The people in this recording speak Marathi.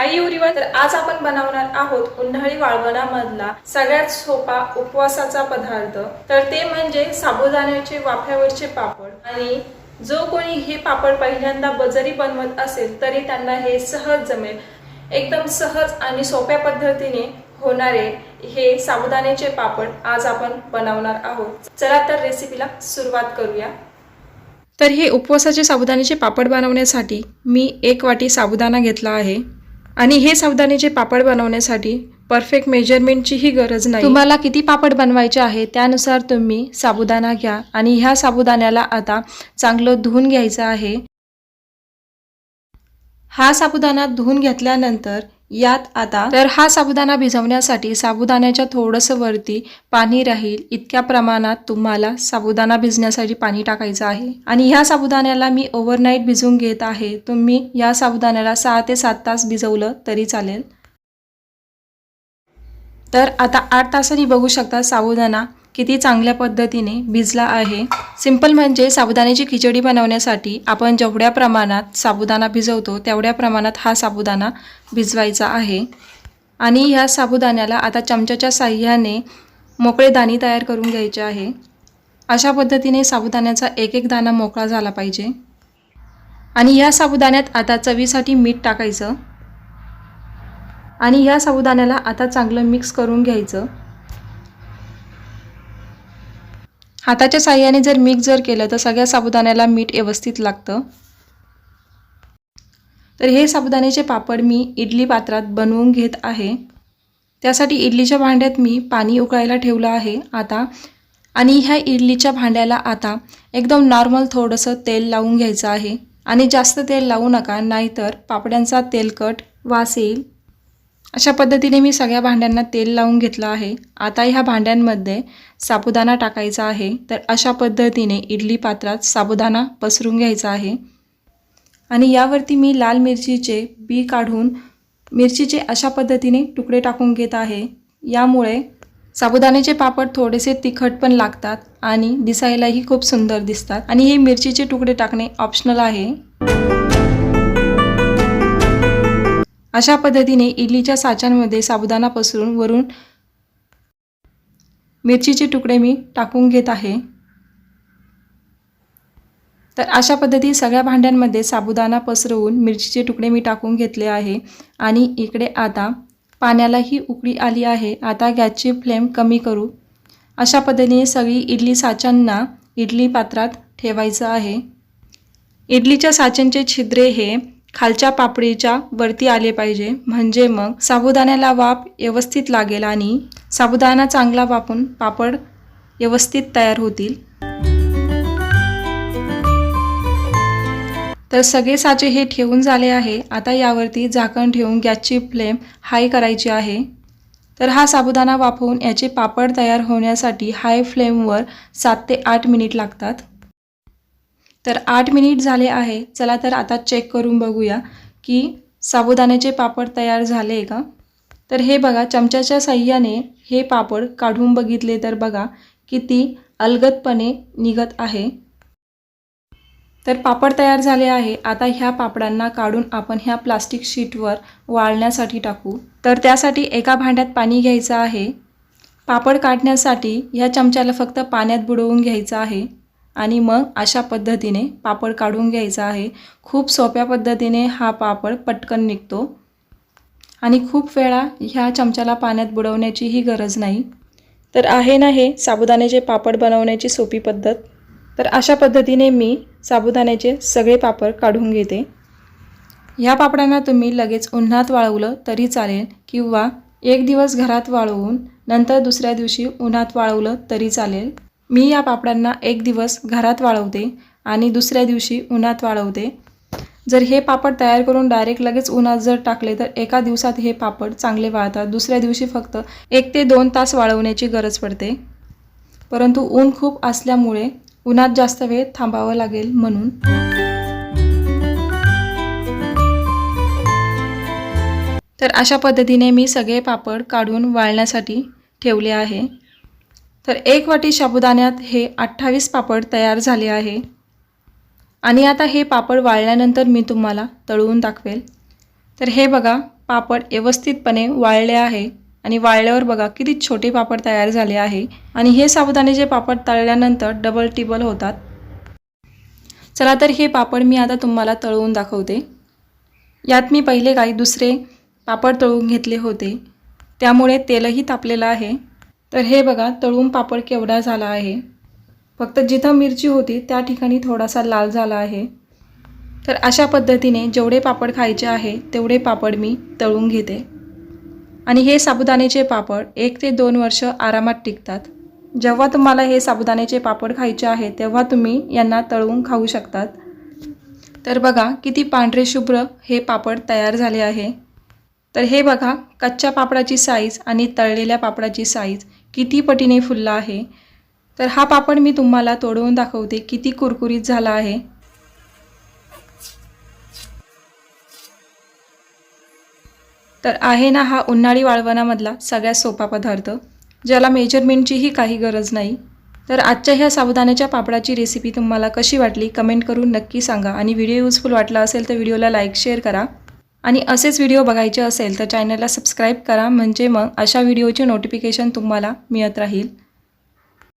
हाय युरिवा तर आज आपण बनवणार आहोत उन्हाळी वाळवणामधला सगळ्यात सोपा उपवासाचा पदार्थ. तर ते म्हणजे साबुदाण्याचे वाफ्यावरचे पापड. आणि जो कोणी हे पापड पहिल्यांदा बजरी बनवत असेल तरी त्यांना हे सहज जमेल. एकदम सहज आणि सोप्या पद्धतीने होणारे हे साबुदाण्याचे पापड आज आपण बनवणार आहोत. चला तर रेसिपीला सुरुवात करूया. तर हे उपवासाचे साबुदाण्याचे पापड बनवण्यासाठी मी एक वाटी साबुदाणा घेतला आहे. आणि हे सावधानीचे पापड बनवण्यासाठी परफेक्ट मेजरमेंटचीही गरज नाही. तुम्हाला किती पापड बनवायचे आहे त्यानुसार तुम्ही साबुदाणा घ्या आणि ह्या साबुदाण्याला आता चांगलं धुवून घ्यायचं आहे. हा साबुदाणा धुवून घेतल्यानंतर यात आता तर हा साबुदाणा भिजवण्यासाठी साबुदाण्याच्या थोडंसं वरती पाणी राहील. इतक्या प्रमाणात तुम्हाला साबुदाणा भिजण्यासाठी पाणी टाकायचं आहे. आणि ह्या साबुदाण्याला मी ओव्हरनाईट भिजवून घेत आहे. तुम्ही या साबुदाण्याला सहा ते सात तास भिजवलं तरी चालेल. तर आता आठ तासांनी बघू शकता साबुदाणा किती चांगल्या पद्धतीने भिजला आहे. सिंपल म्हणजे साबुदाण्याची खिचडी बनवण्यासाठी आपण जेवढ्या प्रमाणात साबुदाणा भिजवतो तेवढ्या प्रमाणात हा साबुदाणा भिजवायचा आहे. आणि ह्या साबुदाण्याला आता चमच्याच्या साह्याने मोकळे दाणे तयार करून घ्यायचे आहे. अशा पद्धतीने साबुदाण्याचा एक एक दाणा मोकळा झाला पाहिजे. आणि ह्या साबुदाण्यात आता चवीसाठी मीठ टाकायचं. आणि ह्या साबुदाण्याला आता चांगलं मिक्स करून घ्यायचं. हाताच्या साह्याने जर मिक्स जर केलं तर सगळ्या साबुदाण्याला मीठ व्यवस्थित लागतं. तर हे साबुदाण्याचे पापड मी इडली पात्रात बनवून घेत आहे. त्यासाठी इडलीच्या भांड्यात मी पाणी उकळायला ठेवलं आहे आता. आणि ह्या इडलीच्या भांड्याला आता एकदम नॉर्मल थोडंसं तेल लावून घ्यायचं आहे. आणि जास्त तेल लावू नका नाहीतर पापड्यांचा तेलकट वास येईल. अशा पद्धतीने मी सगळ्या भांड्यांना तेल लावून घेतलं आहे. आता ह्या भांड्यांमध्ये साबुदाणा टाकायचा आहे. तर अशा पद्धतीने इडली पात्रात साबुदाणा पसरून घ्यायचा आहे. आणि यावरती मी लाल मिरचीचे बी काढून मिरचीचे अशा पद्धतीने तुकडे टाकून घेत आहे. यामुळे साबुदाण्याचे पापड थोडेसे तिखट पण लागतात आणि दिसायलाही खूप सुंदर दिसतात. आणि हे मिरचीचे तुकडे टाकणे ऑप्शनल आहे. अशा पद्धतीने इडलीच्या साच्यांमध्ये साबुदाणा पसरून वरून मिरचीचे तुकडे मी टाकून घेत आहे. तर अशा पद्धती सगळ्या भांड्यांमध्ये साबुदाणा पसरवून मिरचीचे तुकडे मी टाकून घेतले आहे. आणि इकडे आता पाण्यालाही उकळी आली आहे. आता गॅसची फ्लेम कमी करू. अशा पद्धतीने सगळी इडली साच्यांना इडली पात्रात ठेवायचं आहे. इडलीच्या साच्यांचे छिद्रे हे खालच्या पापडीच्या वरती आले पाहिजे. म्हणजे मग साबुदाण्याला वाफ व्यवस्थित लागेल आणि साबुदाणा चांगला वापून पापड व्यवस्थित तयार होतील. तर सगळे साचे हे ठेवून झाले आहे. आता यावरती झाकण ठेवून गॅसची फ्लेम हाय करायची आहे. तर हा साबुदाणा वापरून याचे पापड तयार होण्यासाठी हाय फ्लेमवर सात ते आठ मिनिट लागतात. तर आठ मिनिट झाले आहे. चला तर आता चेक करून बघूया की साबुदाण्याचे पापड तयार झाले का? तर हे बघा चमच्याच्या साह्याने हे पापड काढून बघितले तर बघा किती अलगदपणे निघत आहे. तर पापड तयार झाले आहे. आता ह्या पापडांना काढून आपण ह्या प्लास्टिक शीटवर वाळण्यासाठी टाकू. तर त्यासाठी एका भांड्यात पाणी घ्यायचं आहे. पापड काढण्यासाठी ह्या चमच्याला फक्त पाण्यात बुडवून घ्यायचं आहे. आणि मग अशा पद्धतीने पापड काढून घ्यायचा आहे. खूप सोप्या पद्धतीने हा पापड पटकन निघतो. आणि खूप वेळा ह्या चमच्याला पाण्यात बुडवण्याचीही गरज नाही. तर आहे ना हे साबुदाण्याचे पापड बनवण्याची सोपी पद्धत? तर अशा पद्धतीने मी साबुदाण्याचे सगळे पापड काढून घेते. ह्या पापडांना तुम्ही लगेच उन्हात वाळवलं तरी चालेल किंवा एक दिवस घरात वाळवून नंतर दुसऱ्या दिवशी उन्हात वाळवलं तरी चालेल. मी या पापडांना एक दिवस घरात वाळवते आणि दुसऱ्या दिवशी उन्हात वाळवते. जर हे पापड तयार करून डायरेक्ट लगेच उन्हात जर टाकले तर एका दिवसात हे पापड चांगले वाळतात. दुसऱ्या दिवशी फक्त एक ते दोन तास वाळवण्याची गरज पडते. परंतु ऊन खूप असल्यामुळे उन्हात जास्त वेळ थांबावं लागेल म्हणून. तर अशा पद्धतीने मी सगळे पापड काढून वाळण्यासाठी ठेवले आहे. तर एक वाटी साबुदाण्यात हे अठ्ठावीस पापड तयार झाले आहे. आणि आता हे पापड वाळल्यानंतर मी तुम्हाला तळवून दाखवेल. तर हे बघा पापड व्यवस्थितपणे वाळले आहे. आणि वाळल्यावर बघा किती छोटे पापड तयार झाले आहे. आणि हे साबुदाण्याचे पापड तळल्यानंतर डबल टिबल होतात. चला तर हे पापड मी आता तुम्हाला तळवून दाखवते. यात मी पहिले काही दुसरे पापड तळून घेतले होते. त्यामुळे तेलही तापलेलं आहे. तर हे बघा तळून पापड केवढा झाला आहे? फक्त जिथं मिरची होती त्या ठिकाणी थोडासा लाल झाला आहे. तर अशा पद्धतीने जेवढे पापड खायचे आहे तेवढे पापड मी तळून घेते. आणि हे साबुदाण्याचे पापड एक ते दोन वर्ष आरामात टिकतात. जेव्हा तुम्हाला हे साबुदाण्याचे पापड खायचे आहे तेव्हा तुम्ही यांना तळून खाऊ शकतात. तर बघा किती पांढरे शुभ्र हे पापड तयार झाले आहे. तर हे बघा कच्च्या पापडाची साईज आणि तळलेल्या पापडाची साईज किती पटीने फुलला आहे. तर हा पापड मी तुम्हाला तोडवून दाखवते. किती कुरकुरीत झाला आहे. तर आहे ना हा उन्हाळी वाळवणामधला सगळ्यात सोपा पदार्थ. ज्याला मेजरमेंटचीही काही गरज नाही. तर आजच्या ह्या साबुदाण्याच्या पापडाची रेसिपी तुम्हाला कशी वाटली? कमेंट करून नक्की सांगा. आणि व्हिडिओ युजफुल वाटला असेल तर व्हिडिओला लाईक शेअर करा. आणि असेच व्हिडिओ बघायचे असेल तर चॅनलला सबस्क्राईब करा. म्हणजे मग अशा व्हिडिओचे नोटिफिकेशन तुम्हाला मिळत राहील.